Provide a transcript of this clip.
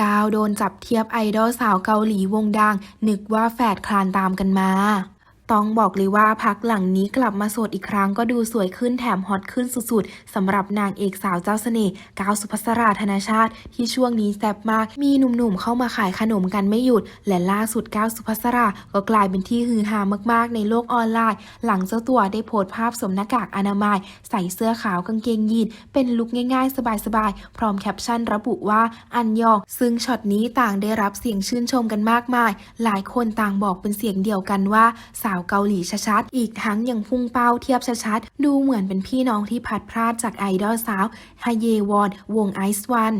กาวโดนจับเทียบไอดอลสาวเกาหลีวงดัง นึกว่าแฝดคลานตามกันมา ต้องบอกเลยว่าพักหลังนี้กลับมาโสดอีกครั้งก็ดูสวยขึ้นแถมฮอตขึ้นสุดๆสำหรับนางเอกสาวเจ้าเสน่ห์ก้าวสุภัสราธนาชาติ ที่ช่วงนี้แซ่บมาก มีหนุ่มๆเข้ามาขายขนมกันไม่หยุด และล่าสุดก้าวสุภัสราก็กลายเป็นที่ฮือฮามากๆ ในโลกออนไลน์ หลังเจ้าตัวได้โพสต์ภาพสวมหน้ากากอนามัย ใส่เสื้อขาวกางเกงยีนเป็นลุคง่ายๆ สบายๆ พร้อมแคปชั่นระบุว่าอันยอง ซึ่งช็อตนี้ต่างได้รับเสียงชื่นชมกันมากมาย หลายคนต่างบอกเป็นเสียงเดียวกันว่าสาวเกาหลีชัดๆ อีกทั้งยังพุ่งเป้าเทียบชัดๆ ดูเหมือนเป็นพี่น้องที่พัดพลาดจากไอดอลสาวฮาเยวอน วงไอซ์วัน